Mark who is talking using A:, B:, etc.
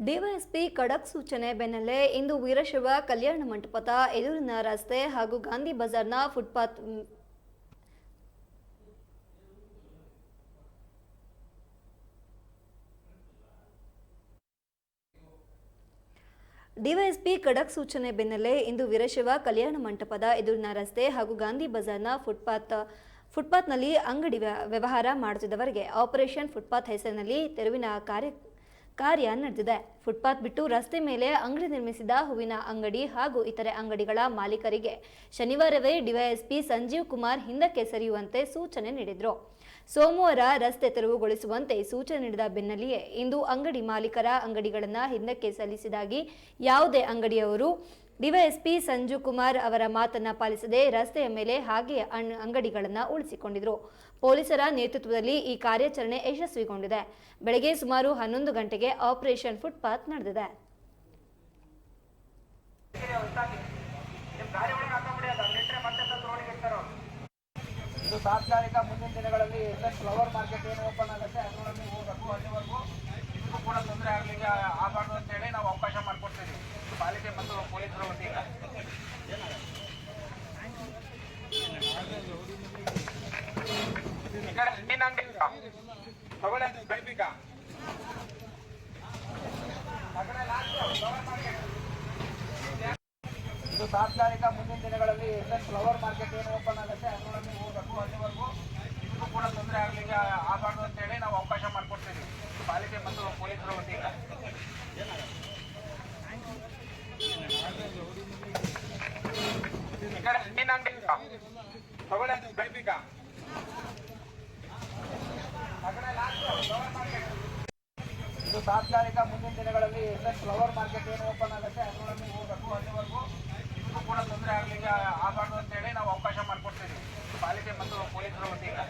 A: DYSP ಖಡಕ್ ಸೂಚನೆ ಬೆನ್ನಲ್ಲೇ ಇಂದು ವೀರಶಿವ ಕಲ್ಯಾಣ ಮಂಟಪದ ಎದುರಿನ ರಸ್ತೆ ಹಾಗೂ ಗಾಂಧಿ ಬಜಾರ್ನ ಫುಟ್ಪಾತ್ ಡಿವೈಎಸ್ಪಿ ಖಡಕ್ ಸೂಚನೆ ಬೆನ್ನಲ್ಲೇ ಇಂದು ವೀರಶಿವ ಕಲ್ಯಾಣ ಮಂಟಪದ ಎದುರಿನ ರಸ್ತೆ ಹಾಗೂ ಗಾಂಧಿ ಬಜಾರ್ನ ಫುಟ್ಪಾತ್, ಫುಟ್ಪಾತ್ನಲ್ಲಿ ಅಂಗಡಿ ವ್ಯ- ವ್ಯವಹಾರ ಮಾಡುತ್ತಿದ್ದವರಿಗೆ ಆಪರೇಷನ್ ಫುಟ್ಪಾತ್ ಹೆಸರಿನಲ್ಲಿ ತೆರವಿನ ಕಾರ್ಯ ಕಾರ್ಯ ನಡೆದಿದೆ. ಫುಟ್ಪಾತ್ ಬಿಟ್ಟು ರಸ್ತೆ ಮೇಲೆ ಅಂಗಡಿ ನಿರ್ಮಿಸಿದ ಹೂವಿನ ಅಂಗಡಿ ಹಾಗೂ ಇತರೆ ಅಂಗಡಿಗಳ ಮಾಲೀಕರಿಗೆ ಶನಿವಾರವೇ ಡಿವೈಎಸ್ಪಿ ಸಂಜೀವ್ ಕುಮಾರ್ ಹಿಂದಕ್ಕೆ ಸರಿಯುವಂತೆ ಸೂಚನೆ ನೀಡಿದರು. ಸೋಮವಾರ ರಸ್ತೆ ತೆರವುಗೊಳಿಸುವಂತೆ ಸೂಚನೆ ನೀಡಿದ ಬೆನ್ನಲ್ಲಿಯೇ ಇಂದು ಅಂಗಡಿ ಮಾಲೀಕರ ಅಂಗಡಿಗಳನ್ನು ಹಿಂದಕ್ಕೆ ಸಲ್ಲಿಸಿದಾಗಿ ಯಾವುದೇ ಅಂಗಡಿಯವರು ಡಿವೈಎಸ್ಪಿ ಸಂಜು ಕುಮಾರ್ ಅವರ ಮಾತನ್ನ ಪಾಲಿಸದೆ ರಸ್ತೆಯ ಮೇಲೆ ಹಾಗೆ ಅಂಗಡಿಗಳನ್ನು ಉಳಿಸಿಕೊಂಡಿದ್ರು. ಪೊಲೀಸರ ನೇತೃತ್ವದಲ್ಲಿ ಈ ಕಾರ್ಯಾಚರಣೆ ಯಶಸ್ವಿಗೊಂಡಿದೆ. ಬೆಳಗ್ಗೆ ಸುಮಾರು ಹನ್ನೊಂದು ಗಂಟೆಗೆ ಆಪರೇಷನ್ ಫುಟ್ಪಾತ್ ನಡೆದಿದೆ.
B: ಇದು ತಾತ್ಕಾಲಿಕ ಮುಂದಿನ ದಿನಗಳಲ್ಲಿ ಫ್ಲವರ್ ಮಾರ್ಕೆಟ್ ಏನು ಓಪನ್ ಆಗುತ್ತೆ ಅದರೊಳಗೆ ಹೋಗಬೇಕು ಅಲ್ಲಿವರೆಗೂ ಇದಕ್ಕೂ ಕೂಡ ತೊಂದರೆ ಆಗಲಿಕ್ಕೆ ಆಗಬಾರ್ದು ಅಂತೇಳಿ ನಾವು ಅವಕಾಶ ಮಾಡಿಕೊಡ್ತೀವಿ ಪಾಲಿಕೆ ಮತ್ತು ಪೊಲೀಸರ ವತಿಯಿಂದ ಈ ಕಡೆ ಹಣ್ಣಿನ ಅಂಗಡಿ. ತಗೊಳ್ಳಿ market. ಇದು ತಾತ್ಕಾಲಿಕ ಮುಂದಿನ ದಿನಗಳಲ್ಲಿ ಫ್ಲವರ್ ಮಾರ್ಕೆಟ್ ಏನು ಓಪನ್ ಆಗುತ್ತೆ ಅದರೊಳಗೆ ಹೋಗಬೇಕು ಅಲ್ಲಿವರೆಗೂ ಇದಕ್ಕೂ ಕೂಡ ತೊಂದರೆ ಆಗಲಿಕ್ಕೆ ಆಗಬಾರ್ದು ಅಂತೇಳಿ ನಾವು ಅವಕಾಶ ಮಾಡಿಕೊಡ್ತೀವಿ ಪಾಲಿಕೆ ಮತ್ತು ಪೊಲೀಸರ ವತಿಯಿಂದ ಈ ಕಡೆ ಹಣ್ಣಿನ ಅಂಗಡಿ ಇಲ್ಲ. ಇದು ತಾತ್ಕಾಲಿಕ ಮುಂದಿನ ದಿನಗಳಲ್ಲಿ ಎಸ್ ಫ್ಲವರ್ ಮಾರ್ಕೆಟ್ ಏನು ಓಪನ್ ಆಗುತ್ತೆ ಅದರಲ್ಲಿ ಹೋಗಬೇಕು ಅಲ್ಲಿವರೆಗೂ ಇದಕ್ಕೂ ಕೂಡ ತೊಂದರೆ ಆಗಲಿಕ್ಕೆ ಆಗಬಾರ್ದು ಅಂತೇಳಿ ನಾವು ಅವಕಾಶ ಮಾಡಿಕೊಡ್ತೀವಿ. ಪಾಲಿಕೆ ಮತ್ತು ಪೊಲೀಸರ ವತಿಯಿಂದ.